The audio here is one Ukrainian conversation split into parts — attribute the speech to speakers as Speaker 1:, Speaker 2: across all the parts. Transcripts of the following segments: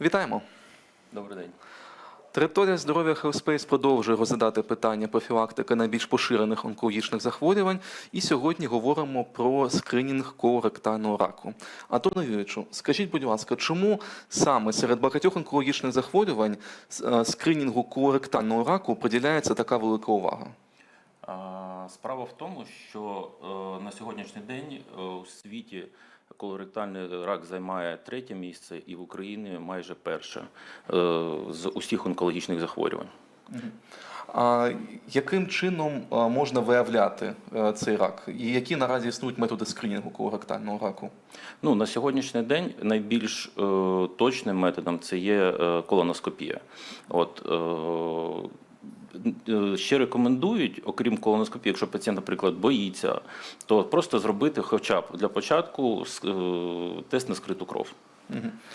Speaker 1: Вітаємо!
Speaker 2: Добрий день.
Speaker 1: Територія здоров'я Хелспейс продовжує розглядати питання профілактики найбільш поширених онкологічних захворювань. І сьогодні говоримо про скринінг колоректального раку. Антоне Юрійовичу, скажіть, будь ласка, чому саме серед багатьох онкологічних захворювань е, скринінгу колоректального раку приділяється така велика увага?
Speaker 2: Справа в тому, що е, на сьогоднішній день е, у світі колоректальний рак займає третє місце, і в Україні майже перше е, з усіх онкологічних захворювань.
Speaker 1: А яким чином можна виявляти цей рак? І які наразі існують методи скринінгу колоректального раку?
Speaker 2: Ну, на сьогоднішній день найбільш е, точним методом це є колоноскопія. От, е, Ще рекомендують, окрім колоноскопії, якщо пацієнт, наприклад, боїться, то просто зробити хоча б для початку е, тест на скриту кров.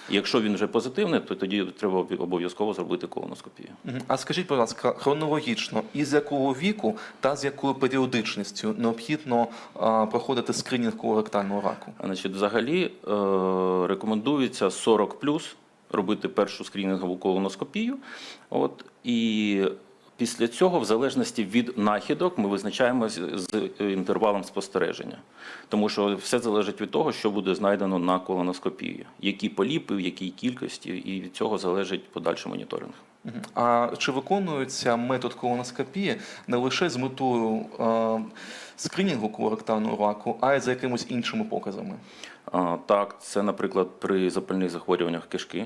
Speaker 2: І Якщо він вже позитивний, то тоді треба обов'язково зробити колоноскопію.
Speaker 1: Мгм. А скажіть, будь ласка, хронологічно, із якого віку та з якою періодичністю необхідно а, проходити скринінг колоректального раку?
Speaker 2: Значить, взагалі е, рекомендується 40 робити першу скринінгову колоноскопію. От, і після цього, в залежності від нахідок, ми визначаємо з, з інтервалом спостереження. Тому що все залежить від того, що буде знайдено на колоноскопії, які поліпи, в якій кількості, і від цього залежить подальший моніторинг.
Speaker 1: А чи виконується метод колоноскопії не лише з метою а, скринінгу колоректального раку, а й за якимись іншими показами?
Speaker 2: А, Так, це, наприклад, при запальних захворюваннях кишки.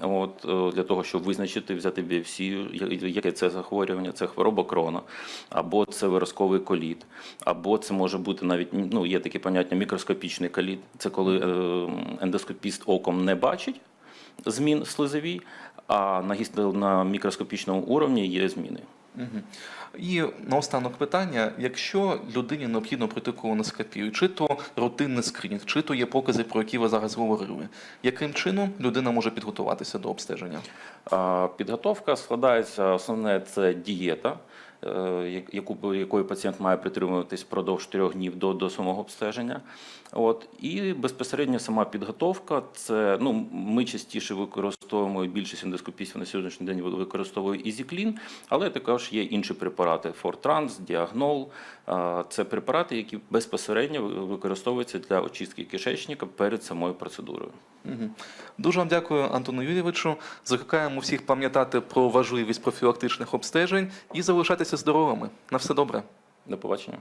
Speaker 2: От, е, для того, щоб визначити, взяти біопсію, яке це захворювання, це хвороба крона, або це виразковий коліт, або це може бути навіть ну, є таке поняття мікроскопічний коліт. Це коли е, ендоскопіст оком не бачить змін слизовій, а на мікроскопічному уровні є зміни.
Speaker 1: Мгм. І наостанок питання: якщо людині необхідно пройти колоноскопію, чи то рутинний скринінг, чи то є покази, про які ви зараз говорили, яким чином людина може підготуватися до обстеження?
Speaker 2: Підготовка складається, основне це дієта, яку, якої пацієнт має притримуватись впродовж трьох днів до, до самого обстеження. От. І безпосередньо сама підготовка це ну, ми частіше використовуємо більшість ендоскопістів на сьогоднішній день використовує ізіклін, але також є інші препарати Фортранс, Діагнол. Це препарати, які безпосередньо використовуються для очистки кишечника перед самою процедурою.
Speaker 1: Дуже вам дякую, Антону Юрійовичу. Закликаємо всіх пам'ятати про важливість профілактичних обстежень і залишатися здоровими. На все добре.
Speaker 2: До побачення.